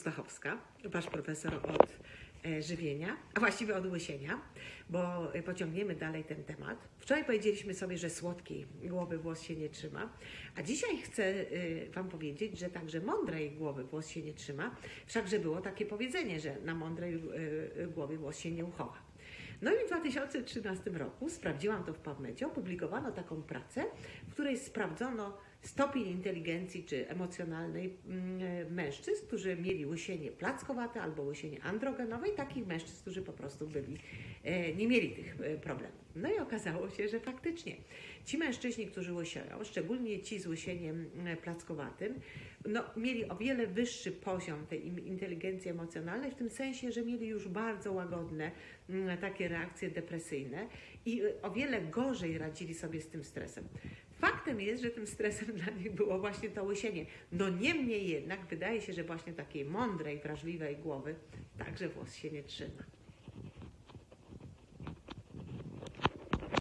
Stachowska, wasz profesor od e, żywienia, a właściwie od łysienia, bo e, pociągniemy dalej ten temat. Wczoraj powiedzieliśmy sobie, że słodkiej głowy włos się nie trzyma, a dzisiaj chcę e, wam powiedzieć, że także mądrej głowy włos się nie trzyma, wszakże było takie powiedzenie, że na mądrej głowie włos się nie uchowa. No i w 2013 roku sprawdziłam to w PubMedzie, opublikowano taką pracę, w której sprawdzono stopień inteligencji czy emocjonalnej mm, mężczyzn, którzy mieli łysienie plackowate albo łysienie androgenowe i takich mężczyzn, którzy po prostu byli, e, nie mieli tych e, problemów. No i okazało się, że faktycznie ci mężczyźni, którzy łysieją, szczególnie ci z łysieniem plackowatym, no, mieli o wiele wyższy poziom tej inteligencji emocjonalnej, w tym sensie, że mieli już bardzo łagodne mm, takie reakcje depresyjne i o wiele gorzej radzili sobie z tym stresem. Faktem jest, że tym stresem dla nich było właśnie to łysienie. No niemniej jednak wydaje się, że właśnie takiej mądrej, wrażliwej głowy także włos się nie trzyma.